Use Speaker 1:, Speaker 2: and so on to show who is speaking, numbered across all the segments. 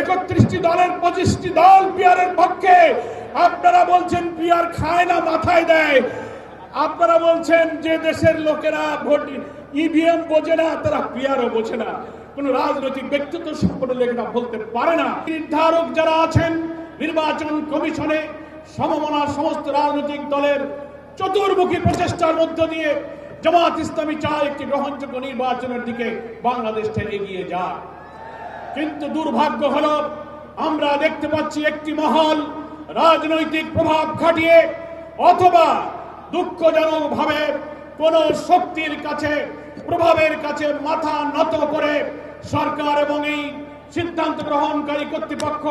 Speaker 1: একত্রিশটি দলের পঁচিশটি দল পিয়ারের পক্ষে। আপনারা বলছেন পিয়ার খায় না, মাথায় দেয়। আপনারা বলছেন যে দেশের লোকেরা ভোট, ইভিএম বোঝে না, তারা পিয়ারও বোঝে না। কোন রাজনৈতিক ব্যক্তিত্ব সম্পর্কে লেখা বলতে পারে না। নির্ধারক যারা আছেন, নির্বাচন কমিশনে সমমনা সমস্ত রাজনৈতিক দলের চতুর্মুখী প্রচেষ্টার মধ্য দিয়ে জামাত ইসলামী চায় একটি গ্রহণযোগ্য নির্বাচনের দিকে বাংলাদেশটা এগিয়ে যায় কিন্তু দুর্ভাগ্য হল, আমরা দেখতে পাচ্ছি একটি মহল রাজনৈতিক প্রভাব খাটিয়ে অথবা দুঃখজনক ভাবে কোন শক্তির কাছে, প্রভাবের কাছে মাথা নত করে সরকার এবং এই সিদ্ধান্ত গ্রহণকারী কর্তৃপক্ষ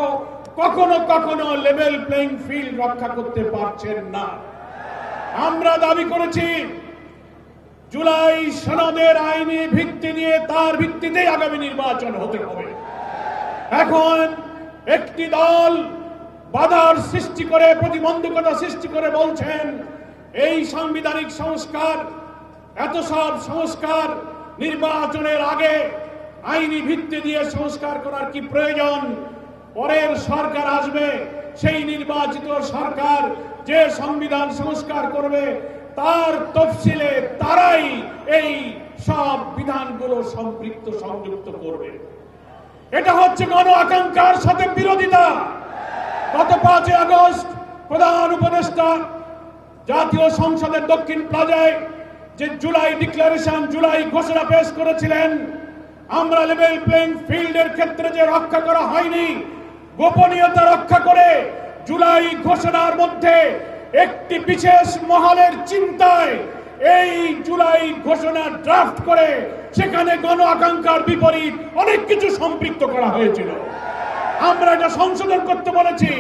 Speaker 1: কখনো কখনো লেভেল প্লেইং ফিল্ড রক্ষা করতে পারছেন না। আমরা দাবি করেছি জুলাই সনদের আইনি ভিত্তি নিয়ে তার ভিত্তিতেই আগামী নির্বাচন হতে হবে। এখন একটি দল বাধার সৃষ্টি করে, প্রতিবন্ধকতা সৃষ্টি করে বলছেন, এই সাংবিধানিক সংস্কার, এত সব সংস্কার নির্বাচনের আগে আইনি ভিত্তি দিয়ে সংস্কার করার কি প্রয়োজন? পরের সরকার আসবে, সেই নির্বাচিত সরকার যে সংবিধান সংস্কার করবে তার তফসিলে তারাই এই সব বিধানগুলো সম্পৃক্ত, সংযুক্ত করবে। এটা হচ্ছে গণ আকাঙ্ক্ষার সাথে বিরোধিতা। গত পাঁচই আগস্ট প্রধান উপদেষ্টা জাতীয় সংসদের দক্ষিণ প্লাজায় যে জুলাই ডিক্লারেশন, জুলাই ঘোষণা পেশ করেছিলেন, আমরা লেভেল প্লেইং ফিল্ডের ক্ষেত্রে যে রক্ষা করা হয়নি, গোপনীয়তা রক্ষা করে জুলাই ঘোষণার মধ্যে একটি বিশেষ মহলের চিন্তায় এই জুলাই ঘোষণা ড্রাফট করে সেখানে গণ আকাঙ্ক্ষার বিপরীত অনেক কিছু সম্পৃক্ত করা হয়েছিল। আমরা এটা সংশোধন করতে বলেছি।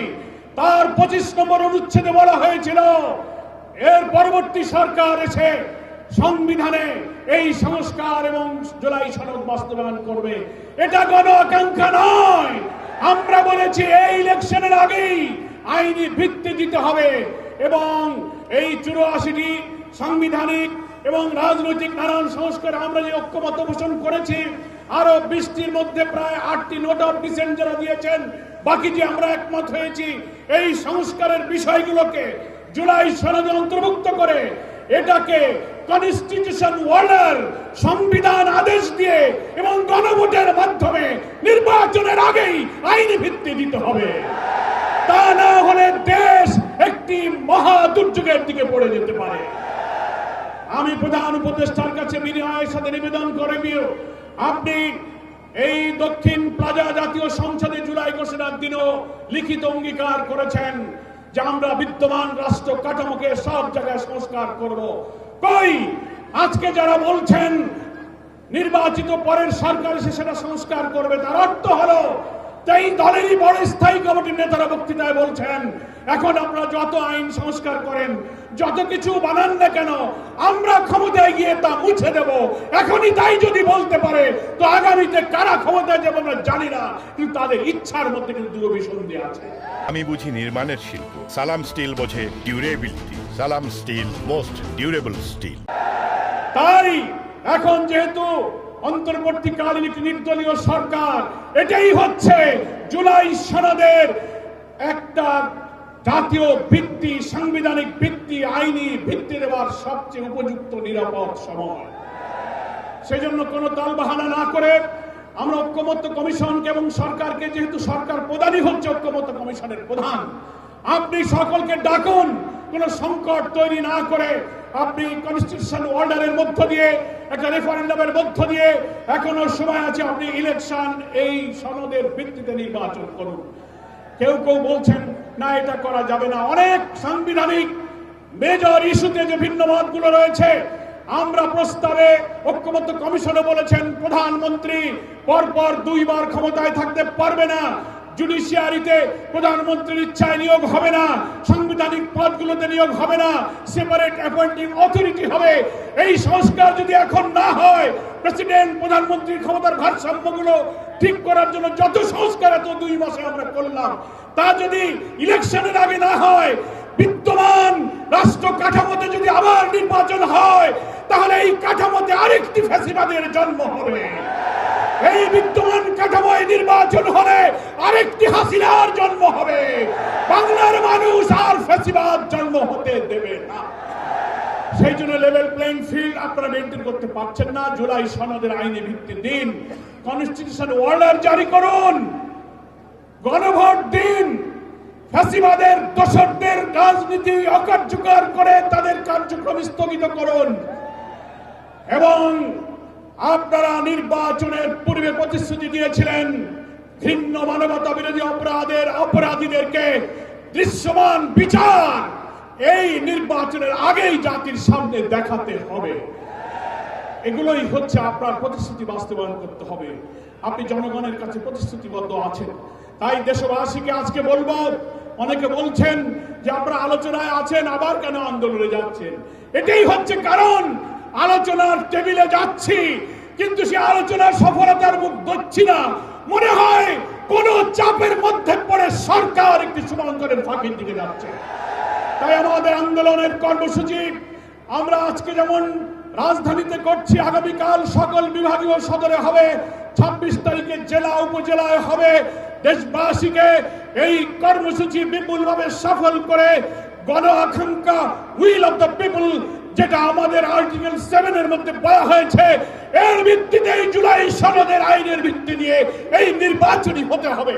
Speaker 1: তার পঁচিশ নম্বর অনুচ্ছেদে বলা হয়েছিল, এর পরবর্তী সরকার এসে সংবিধানে এই সংস্কার এবং জুলাই সনদ বাস্তবায়ন করবে। এটা গণ আকাঙ্ক্ষা নয়। আমরা বলেছি, এই ইলেকশনের আগেই আইনি ভিত্তি দিতে হবে। এবং এই চুরাশিটি সাংবিধানিক এবং রাজনৈতিক নানান সংস্কার আমরা যে ঐক্যমত পোষণ করেছি আরও বৃষ্টির মধ্যে প্রায় আটটি নোট অফ ডিসেন্ট যারা দিয়েছেন, বাকি যে আমরা একমত হয়েছি, এই সংস্কারের বিষয়গুলোকে জুলাই সনদে অন্তর্ভুক্ত করে এটাকে কনস্টিটিউশন ওয়ার্ডার সংবিধান আদেশ দিয়ে এবং গণভোটের মাধ্যমে নির্বাচনের আগেই আইনি ভিত্তি দিতে হবে। তা না হলে দেশ একটি মহা দুর্যোগের দিকে পড়ে যেতে পারে। আমি প্রধান উপদেষ্টার কাছে বিনয়ের সাথে নিবেদন করে দিও, আপনি এই দক্ষিণ প্লাজা জাতীয় সংসদে জুলাই ঘোষণার দিনও লিখিত অঙ্গীকার করেছেন যে আমরা বিদ্যমান রাষ্ট্র কাঠামোকে সব জায়গায় সংস্কার করব। কই? আজকে যারা বলছেন নির্বাচিত পরের সরকার এসে সেটা সংস্কার করবে, তার অর্থ হলো তাই দলেরই বড় স্থায়ী কমিটির নেতারা বক্তৃতায় বলছেন এখন আমরা যত আইন সংস্কার করেন যত কিছু বানান না কেন আমরা ক্ষমতায় গিয়ে তা মুছে দেব। এখনই তাই যদি বলতে পারে তো আগামীতে কারা ক্ষমতায় যাবে আমরা জানি না কিন্তু তাদের ইচ্ছার মধ্যে কিন্তু দুরভিসন্ধি আছে।
Speaker 2: আমি বুঝি নির্মাণের শিল্প। সালাম স্টিল বোঝে ডিউরেবিলিটি। সালাম স্টিল মোস্ট ডিউরেবল স্টিল।
Speaker 1: তাই এখন যেহেতু অন্তর্বর্তীকালীন একটি নির্দলীয় সরকার এটাই হচ্ছে জুলাই সনদের একটা জাতীয় ভিত্তি, সাংবিধানিক ভিত্তি, আইনি ভিত্তি দেওয়ার সবচেয়ে উপযুক্ত, নিরাপদ সময়। সেজন্য কোনো তালবাহানা না করে আমরা ঐক্যমত্য কমিশনকে এবং সরকারকে, যেহেতু সরকার প্রধানই হচ্ছে ঐক্যমত্য কমিশনের প্রধান, আপনি সকলকে ডাকুন, কোন সংকট তৈরি না করে আপনি কনস্টিটিউশন অর্ডারের মধ্য দিয়ে, একটা রেফারেন্ডামের মধ্য দিয়ে, এখনও সময় আছে আপনি ইলেকশন এই সনদের ভিত্তিতে নির্বাচন করুন। কেউ কেউ বলছেন, না, এটা করা যাবে না। অনেক সাংবিধানিক মেজর ইস্যুতে যে ভিন্ন মতগুলো রয়েছে, আমরা প্রস্তাবে ঐক্যমত্য কমিশনে বলেছেন, প্রধানমন্ত্রী পরপর দুইবার ক্ষমতায় থাকতে পারবে না। জুডিশিয়ারিতে প্রধানমন্ত্রীর ইচ্ছায় নিয়োগ হবে না, সাংবিধানিক পদগুলোতে নিয়োগ হবে না সেপারেট অ্যাপয়েন্টিং অথরিটি হবে। এই সংস্কার যদি এখন না হয় প্রেসিডেন্ট প্রধানমন্ত্রীর ক্ষমতার ভারসাম্যগুলো ঠিক করার জন্য যত সংস্কার এত দুই মাসে আমরা করলাম। তা যদি ইলেকশনের আগে না হয়, বিদ্যমান রাষ্ট্র কাঠামোতে যদি আবার নির্বাচন হয়, তাহলে এই কাঠামোতে আরেকটি ফ্যাসিবাদের জন্ম হবে। এই বিদ্যমান কাঠামোয় নির্বাচন হলে আরেকটি হাসিনার জন্ম হবে। বাংলার মানুষ আর ফেসিবাদ জন্ম হতে দেবে না। সেই জন্য লেভেল প্লেইং ফিল্ড আপনারা মেনটেন করতে পারছেন না। জুলাই সনদের আইনে ভিত্তি দিন। কনস্টিটিউশন অর্ডার জারি করুন। গণভোট দিন। ফ্যাসিবাদের দোসরদের রাজনীতি অকার্যকর করে তাদের কার্যক্রম স্থগিত করুন। এবং আপনারা নির্বাচনের পূর্বে প্রতিশ্রুতি দিয়েছিলেন ভিন্ন মানবতা বিরোধী অপরাধের অপরাধীদেরকে দৃশ্যমান বিচার। এই নির্বাচনের আগেই জাতির সামনে দেখাতে হবে। এগুলোই হচ্ছে আপনার প্রতিশ্রুতি বাস্তবায়ন করতে হবে। আপনি জনগণের কাছে প্রতিশ্রুতিবদ্ধ আছেন। তাই দেশবাসীকে আজকে বলব, অনেকে বলছেন যে আপনারা আলোচনায় আছেন, আবার কেন আন্দোলনে যাচ্ছেন? এটাই হচ্ছে কারণ, আলোচনার টেবিলে যাচ্ছি, কিন্তু সে আলোচনার সফলতার মুখ ধরছি না। মনে হয় কোন চাপের মধ্যে পড়ে সরকার একটি শুভাঙ্করের ফাঁকির দিকে যাচ্ছে। তাই আমাদের আন্দোলনের কর্মসূচি। আমরা আজকে যেমন রাজধানীতে করছি, আগামীকাল সকল বিভাগীয় সদরে হবে। ছাব্বিশ তারিখে জেলা উপজেলায় হবে। দেশবাসীকে এই কর্মসূচি বিপুলভাবে সফল করে গণ আকাঙ্ক্ষা, উইল অফ দ্য পিপল, যেটা আমাদের আর্টিকেল সেভেন এর মধ্যে বলা হয়েছে, এর ভিত্তিতে জুলাই সনদের আইনের ভিত্তি নিয়ে এই নির্বাচনী হতে হবে।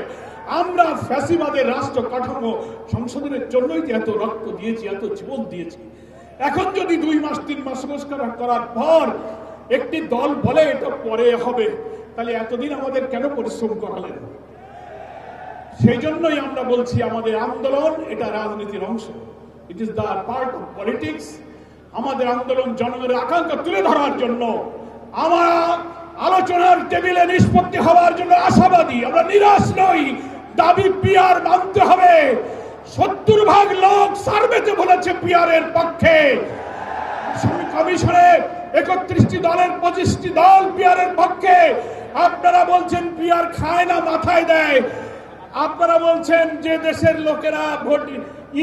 Speaker 1: আমরা ফ্যাসিবাদের রাষ্ট্র কাঠামো সংশোধনের জন্যই যে এত রক্ত দিয়েছি, এত জীবন দিয়েছি। এখন যদি দুই মাস, তিন মাস সংস্কার করার পর একটি দল বলে এটা পরে হবে, তাহলে এতদিন আমাদের কেন পরিশ্রম করালেন? সেই জন্যই আমরা বলছি আমাদের আন্দোলন এটা রাজনীতির অংশ। It is the part of politics আমাদের আন্দোলন জনগণের আকাঙ্ক্ষা তুলে ধরার জন্য, আমরা আলোচনার টেবিলে নিষ্পত্তি হওয়ার জন্য আশাবাদী, আমরা নিরাশ নই। পিয়ার মানতে হবে। সত্তর ভাগ লোক সার্ভেতে বলেছে পিয়ারের পক্ষে। কমিশনে একত্রিশটি দলের পঁচিশটি দল পিয়ারের পক্ষে। আপনারা বলছেন পিয়ার খায় না, মাথায় দেয়। আপনারা বলছেন যে দেশের লোকেরা ভোট,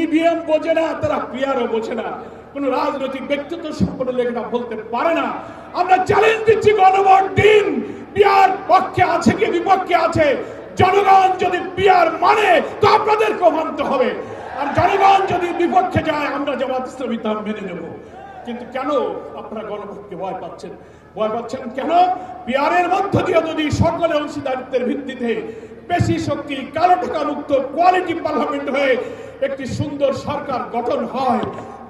Speaker 1: ইভিএম বোঝে না, তারা পিয়ারও বোঝে না। কোন রাজনৈতিক ব্যক্তিত্ব সম্পন্ন লেখা বলতে পারে না। আমরা চ্যালেঞ্জ দিচ্ছি গণভোট দিন। পিয়ার পক্ষে আছে কি বিপক্ষে আছে? জনগণ যদি পিয়ার মানে তো আপনাদেরকেও মানতে হবে। আর জনগণ যদি বিপক্ষে যায়, আমরা জামাত ইসলামী মেনে নেব। কিন্তু কেন আপনারা গণভোটকে ভয় পাচ্ছেন? ভয় পাচ্ছেন কেন? বিহারের মধ্য দিয়ে যদি সকলে অংশীদারিত্বের ভিত্তিতে বেশি শক্তি, কালো টাকা মুক্ত কোয়ালিটি পার্লামেন্ট হয়ে একটি সুন্দর সরকার গঠন হয়,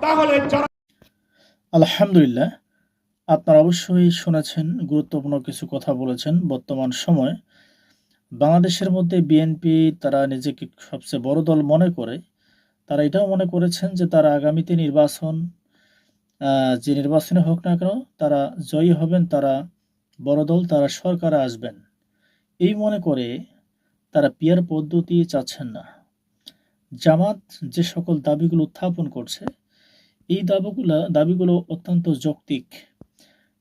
Speaker 1: তাহলে
Speaker 3: আলহামদুলিল্লাহ। আপনারা অবশ্যই শুনেছেন, গুরুত্বপূর্ণ কিছু কথা বলেছেন। বর্তমান সময় বাংলাদেশের মধ্যে বিএনপি তারা নিজেকে সবচেয়ে বড় দল মনে করে, তারা এটাও মনে করেছেন যে তারা আগামীতে নির্বাচন যে নির্বাচনে হোক না কেন তারা জয়ী হবেন, তারা বড় দল, তারা সরকারে আসবেন। এই মনে করে তারা পিয়ার পদ্ধতি চাচ্ছেন না। জামাত যে সকল দাবিগুলো উত্থাপন করছে, এই দাবিগুলো দাবিগুলো অত্যন্ত যৌক্তিক।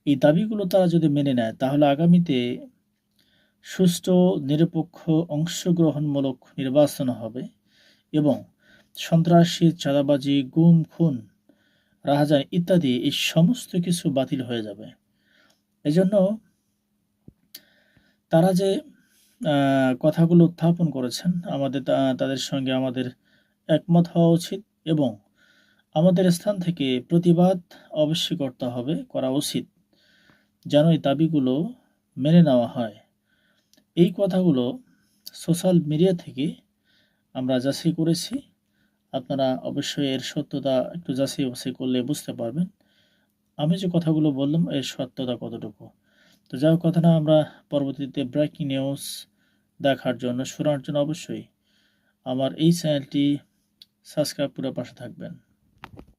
Speaker 3: এই দাবিগুলো তারা যদি মেনে নেয়, তাহলে আগামীতে সুষ্ঠু, নিরপেক্ষ, অংশগ্রহণমূলক নির্বাচন হবে এবং সন্ত্রাসী, চাঁদাবাজি, গুম, খুন, রাহাজানি ইত্যাদি এই সমস্ত কিছু বাতিল হয়ে যাবে। এজন্য তারা যে কথাগুলো উত্থাপন করেছেন, আমাদের তাদের সঙ্গে আমাদের একমত হওয়া উচিত এবং আমাদের স্থান থেকে প্রতিবাদ অবশ্যই করতে হবে, করা উচিত। যেন এই দাবিগুলো মেনে নেওয়া হয়। এই কথাগুলো সোশ্যাল মিডিয়া থেকে আমরা যাচাই করেছি। আপনারা অবশ্যই এর সত্যতা একটু যাচাই বাছাই করলে বুঝতে পারবেন। আমি যে কথাগুলো বললাম, এর সত্যতা কতটুকু? তো যাই কথা না আমরা পরবর্তীতে ব্রেকিং নিউজ দেখার জন্য, শোনার জন্য অবশ্যই আমার এই চ্যানেলটি সাবস্ক্রাইব করে পাশে থাকবেন।